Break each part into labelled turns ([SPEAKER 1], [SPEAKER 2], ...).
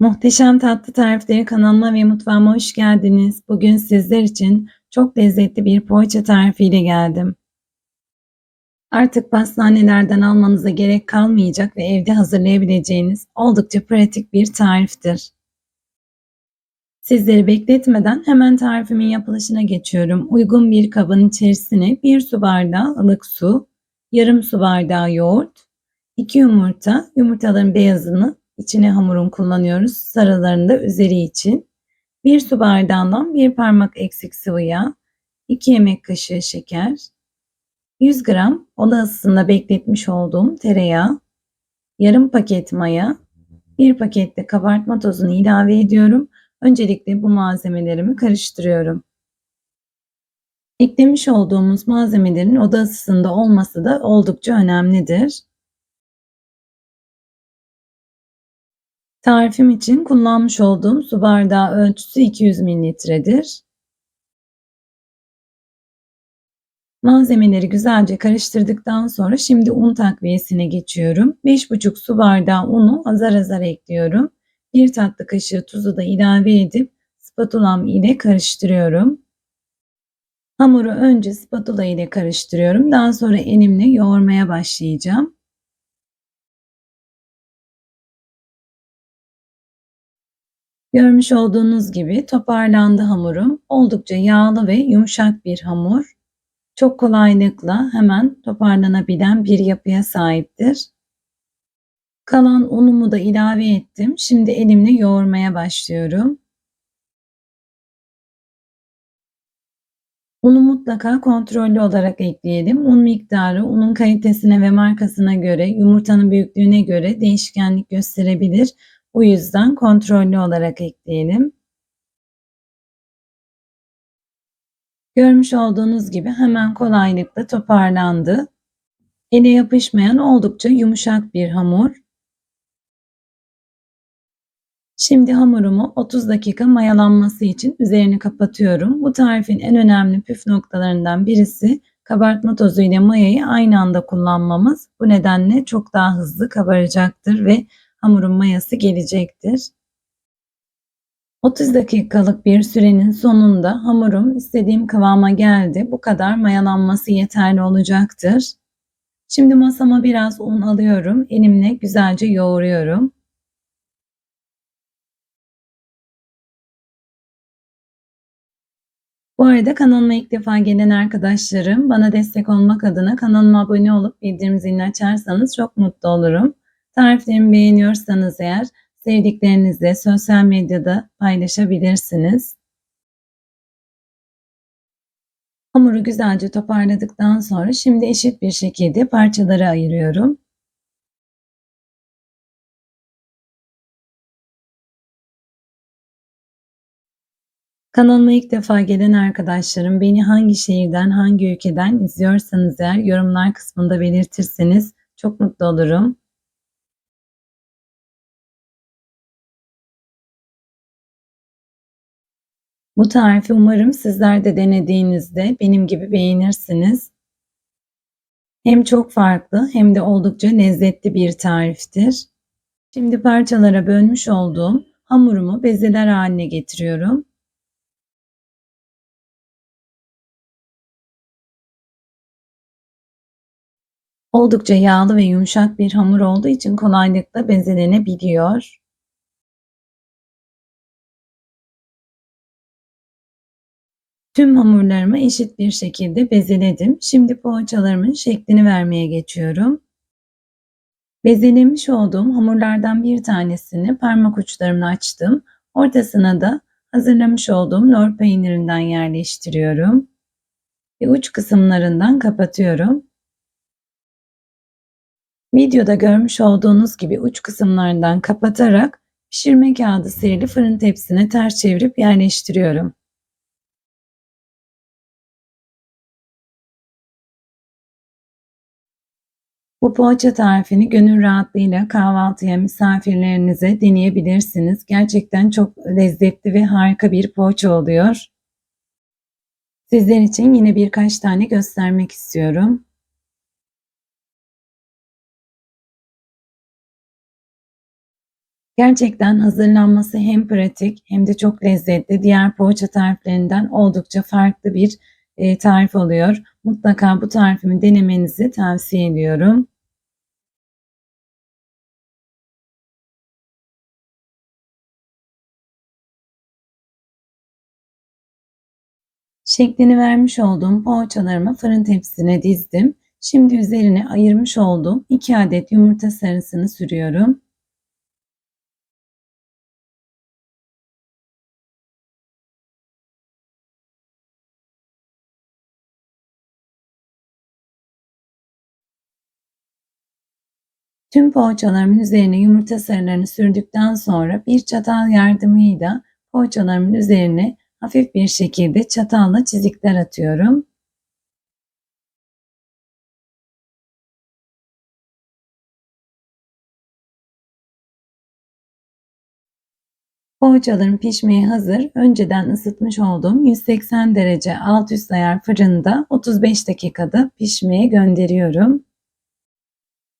[SPEAKER 1] Muhteşem Tatlı Tarifleri kanalıma ve mutfağıma hoş geldiniz. Bugün sizler için çok lezzetli bir poğaça tarifiyle geldim. Artık pastanelerden almanıza gerek kalmayacak ve evde hazırlayabileceğiniz oldukça pratik bir tariftir. Sizleri bekletmeden hemen tarifimin yapılışına geçiyorum. Uygun bir kabın içerisine 1 su bardağı ılık su, yarım su bardağı yoğurt, 2 yumurta, yumurtaların beyazını İçine hamurun kullanıyoruz. Sarılarını da üzeri için. 1 su bardağından 1 parmak eksik sıvı yağ, 2 yemek kaşığı şeker, 100 gram oda ısısında bekletmiş olduğum tereyağı, yarım paket maya, 1 pakette kabartma tozunu ilave ediyorum. Öncelikle bu malzemelerimi karıştırıyorum. Eklemiş olduğumuz malzemelerin oda ısısında olması da oldukça önemlidir. Tarifim için kullanmış olduğum su bardağı ölçüsü 200 mililitredir. Malzemeleri güzelce karıştırdıktan sonra şimdi un takviyesine geçiyorum. 5,5 su bardağı unu azar azar ekliyorum. 1 tatlı kaşığı tuzu da ilave edip spatulam ile karıştırıyorum. Hamuru önce spatula ile karıştırıyorum. Daha sonra elimle yoğurmaya başlayacağım. Görmüş olduğunuz gibi toparlandı hamurum. Oldukça yağlı ve yumuşak bir hamur. Çok kolaylıkla hemen toparlanabilen bir yapıya sahiptir. Kalan unumu da ilave ettim. Şimdi elimle yoğurmaya başlıyorum. Unu mutlaka kontrollü olarak ekleyelim. Un miktarı unun kalitesine ve markasına göre, yumurtanın büyüklüğüne göre değişkenlik gösterebilir. Bu yüzden kontrollü olarak ekleyelim. Görmüş olduğunuz gibi hemen kolaylıkla toparlandı. Ele yapışmayan oldukça yumuşak bir hamur. Şimdi hamurumu 30 dakika mayalanması için üzerini kapatıyorum. Bu tarifin en önemli püf noktalarından birisi kabartma tozu ile mayayı aynı anda kullanmamız. Bu nedenle çok daha hızlı kabaracaktır ve hamurun mayası gelecektir. 30 dakikalık bir sürenin sonunda hamurum istediğim kıvama geldi. Bu kadar mayalanması yeterli olacaktır. Şimdi masama biraz un alıyorum. Elimle güzelce yoğuruyorum. Bu arada kanalıma ilk defa gelen arkadaşlarım bana destek olmak adına kanalıma abone olup bildirim zilini açarsanız çok mutlu olurum. Tariflerimi beğeniyorsanız eğer sevdiklerinizle sosyal medyada paylaşabilirsiniz. Hamuru güzelce toparladıktan sonra şimdi eşit bir şekilde parçalara ayırıyorum. Kanalıma ilk defa gelen arkadaşlarım beni hangi şehirden, hangi ülkeden izliyorsanız eğer yorumlar kısmında belirtirseniz çok mutlu olurum. Bu tarifi umarım sizler de denediğinizde benim gibi beğenirsiniz. Hem çok farklı hem de oldukça lezzetli bir tariftir. Şimdi parçalara bölmüş olduğum hamurumu bezeler haline getiriyorum. Oldukça yağlı ve yumuşak bir hamur olduğu için kolaylıkla bezelenebiliyor. Tüm hamurlarımı eşit bir şekilde bezeledim. Şimdi poğaçalarımın şeklini vermeye geçiyorum. Bezelemiş olduğum hamurlardan bir tanesini parmak uçlarımla açtım. Ortasına da hazırlamış olduğum lor peynirinden yerleştiriyorum. Ve uç kısımlarından kapatıyorum. Videoda görmüş olduğunuz gibi uç kısımlarından kapatarak pişirme kağıdı serili fırın tepsisine ters çevirip yerleştiriyorum. Bu poğaça tarifini gönül rahatlığıyla kahvaltıya, misafirlerinize deneyebilirsiniz. Gerçekten çok lezzetli ve harika bir poğaça oluyor. Sizler için yine birkaç tane göstermek istiyorum. Gerçekten hazırlanması hem pratik hem de çok lezzetli. Diğer poğaça tariflerinden oldukça farklı bir e, tarif oluyor. Mutlaka bu tarifimi denemenizi tavsiye ediyorum. Şeklini vermiş olduğum poğaçalarımı fırın tepsisine dizdim. Şimdi üzerine ayırmış olduğum 2 adet yumurta sarısını sürüyorum. Tüm poğaçalarımın üzerine yumurta sarılarını sürdükten sonra bir çatal yardımıyla poğaçalarımın üzerine hafif bir şekilde çatalla çizikler atıyorum. Poğaçalarım pişmeye hazır. Önceden ısıtmış olduğum 180 derece alt üst ayar fırında 35 dakikada pişmeye gönderiyorum.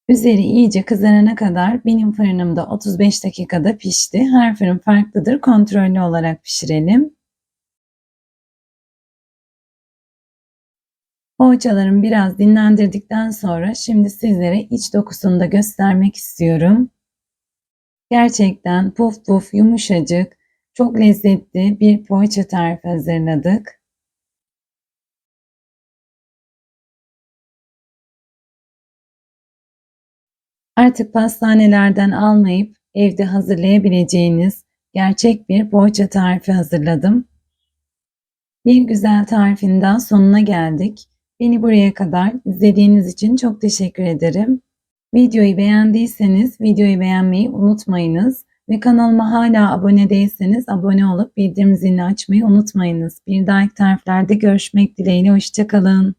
[SPEAKER 1] Üzeri iyice kızarana kadar benim fırınımda 35 dakikada pişti. Her fırın farklıdır. Kontrollü olarak pişirelim. Poğaçalarımı biraz dinlendirdikten sonra şimdi sizlere iç dokusunu da göstermek istiyorum. Gerçekten puf puf yumuşacık, çok lezzetli bir poğaça tarifi hazırladık. Artık pastanelerden almayıp evde hazırlayabileceğiniz gerçek bir poğaça tarifi hazırladım. Bir güzel tarifin daha sonuna geldik. Beni buraya kadar izlediğiniz için çok teşekkür ederim. Videoyu beğendiyseniz videoyu beğenmeyi unutmayınız ve kanalıma hala abone değilseniz abone olup bildirim zilini açmayı unutmayınız. Bir dahaki tariflerde görüşmek dileğiyle hoşçakalın.